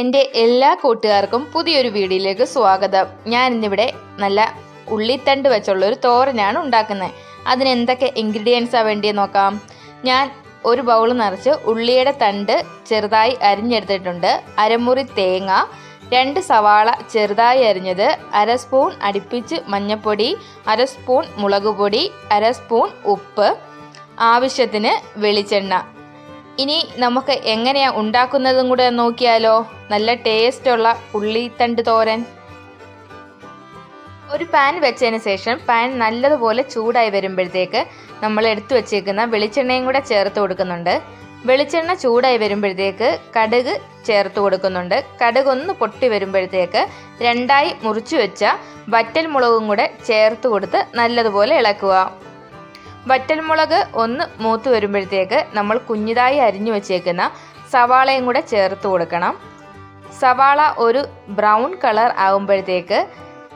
എന്റെ എല്ലാ കൂട്ടുകാർക്കും പുതിയൊരു വീഡിയോയിലേക്ക് സ്വാഗതം. ഞാൻ ഇന്നിവിടെ നല്ല ഉള്ളിത്തണ്ട് വെച്ചുള്ള ഒരു തോരനാണ് ഉണ്ടാക്കുന്നത്. അതിന് എന്തൊക്കെ ഇൻഗ്രീഡിയൻസാണ് വേണ്ടി നോക്കാം. ഞാൻ ഒരു ബൗൾ നിറച്ച് ഉള്ളിയുടെ തണ്ട് ചെറുതായി അരിഞ്ഞെടുത്തിട്ടുണ്ട്. അരമുറി തേങ്ങ രണ്ട് സവാള ചെറുതായി അരിഞ്ഞത് അര സ്പൂൺ അടുപ്പിച്ച് മഞ്ഞൾപ്പൊടി അര സ്പൂൺ മുളക് പൊടി അര സ്പൂൺ ഉപ്പ് ആവശ്യത്തിന് വെളിച്ചെണ്ണ. ഇനി നമുക്ക് എങ്ങനെയാ ഉണ്ടാക്കുന്നതും കൂടെ നോക്കിയാലോ? നല്ല ടേസ്റ്റ് ടേസ്റ്റുള്ള ഉള്ളിത്തണ്ട് തോരൻ. ഒരു പാൻ വെച്ചതിന് ശേഷം പാൻ നല്ലതുപോലെ ചൂടായി വരുമ്പോഴത്തേക്ക് നമ്മൾ എടുത്തു വെച്ചേക്കുന്ന വെളിച്ചെണ്ണയും കൂടെ ചേർത്ത് കൊടുക്കുന്നുണ്ട്. വെളിച്ചെണ്ണ ചൂടായി വരുമ്പോഴത്തേക്ക് കടുക് ചേർത്ത് കൊടുക്കുന്നുണ്ട്. കടുക് ഒന്ന് പൊട്ടി വരുമ്പോഴത്തേക്ക് രണ്ടായി മുറിച്ചു വെച്ച വറ്റൽ മുളകും കൂടെ ചേർത്ത് കൊടുത്ത് നല്ലതുപോലെ ഇളക്കുക. വറ്റൽമുളക് ഒന്ന് മൂത്ത് വരുമ്പോഴത്തേക്ക് നമ്മൾ കുഞ്ഞിതായി അരിഞ്ഞു വെച്ചേക്കുന്ന സവാളയും കൂടെ ചേർത്ത് കൊടുക്കണം. സവാള ഒരു ബ്രൗൺ കളർ ആകുമ്പോഴത്തേക്ക്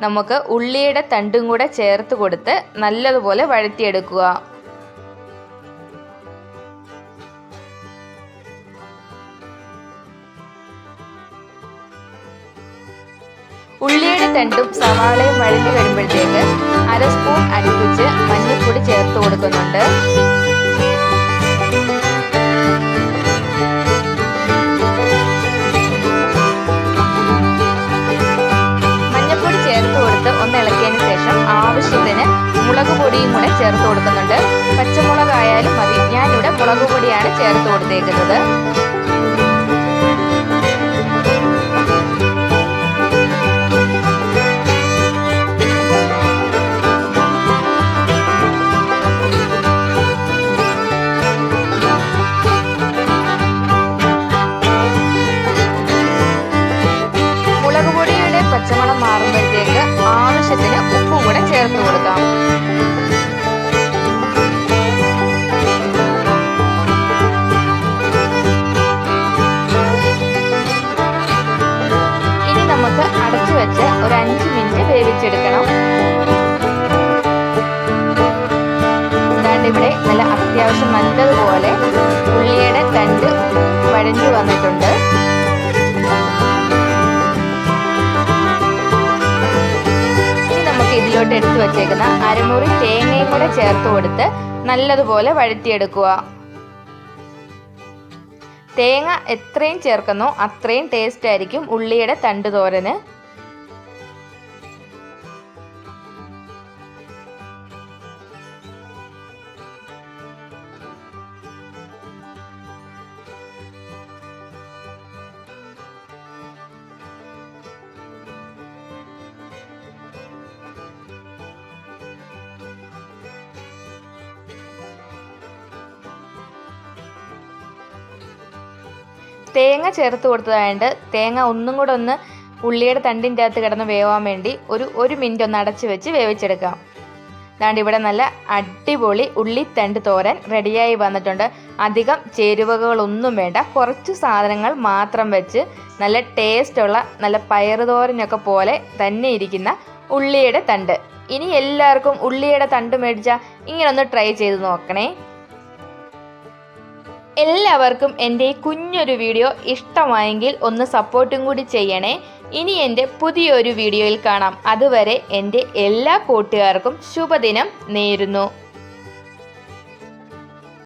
നമുക്ക് ഉള്ളിയുടെ തണ്ടും കൂടെ ചേർത്ത് കൊടുത്ത് നല്ലതുപോലെ വഴറ്റിയെടുക്കുക. ഉള്ളിയുടെ തണ്ടും സവാളയും വഴറ്റി വരുമ്പോഴത്തേക്ക് അര മുളക് പൊടിയും കൂടെ ചേർത്ത് കൊടുക്കുന്നുണ്ട്. പച്ചമുളകായാലും മതി. ഞാനിവിടെ മുളക് പൊടിയാണ് ചേർത്ത് കൊടുത്തേക്കുന്നത്. അത്യാവശ്യം നല്ലതുപോലെ ഉള്ളിയുടെ തണ്ട് വഴഞ്ഞു വന്നിട്ടുണ്ട്. ഇനി നമുക്ക് ഇതിലോട്ട് എടുത്തു വച്ചേക്കുന്ന അരമുറി തേങ്ങയും കൂടെ ചേർത്ത് കൊടുത്ത് നല്ലതുപോലെ വഴറ്റിയെടുക്കുക. തേങ്ങ എത്രയും ചേർക്കുന്നോ അത്രയും ടേസ്റ്റ് ആയിരിക്കും ഉള്ളിയുടെ തണ്ട് തോരന്. തേങ്ങ ചേർത്ത് കൊടുത്തതായതുകൊണ്ട് തേങ്ങ ഒന്നും കൂടെ ഒന്ന് ഉള്ളിയുടെ തണ്ടിന്റെ അകത്ത് കിടന്ന് വേവാൻ വേണ്ടി ഒരു ഒരു മിനിറ്റ് ഒന്ന് അടച്ച് വെച്ച് വേവിച്ചെടുക്കാം. അതാണ്ട് ഇവിടെ നല്ല അടിപൊളി ഉള്ളി തണ്ട് തോരൻ റെഡിയായി വന്നിട്ടുണ്ട്. അധികം ചേരുവകളൊന്നും വേണ്ട. കുറച്ച് സാധനങ്ങൾ മാത്രം വെച്ച് നല്ല ടേസ്റ്റുള്ള നല്ല പയറുതോരനൊക്കെ പോലെ തന്നെ ഇരിക്കുന്ന ഉള്ളിയുടെ തണ്ട്. ഇനി എല്ലാവർക്കും ഉള്ളിയുടെ തണ്ട് മേടിച്ചാൽ ഇങ്ങനെ ഒന്ന് ട്രൈ ചെയ്ത് നോക്കണേ. എല്ലാവർക്കും എന്റെ ഈ കുഞ്ഞൊരു വീഡിയോ ഇഷ്ടമായെങ്കിൽ ഒന്ന് സപ്പോർട്ടും കൂടി ചെയ്യണേ. ഇനി എന്റെ പുതിയൊരു വീഡിയോയിൽ കാണാം. അതുവരെ എന്റെ എല്ലാ കൂട്ടുകാർക്കും ശുഭദിനം നേരുന്നു.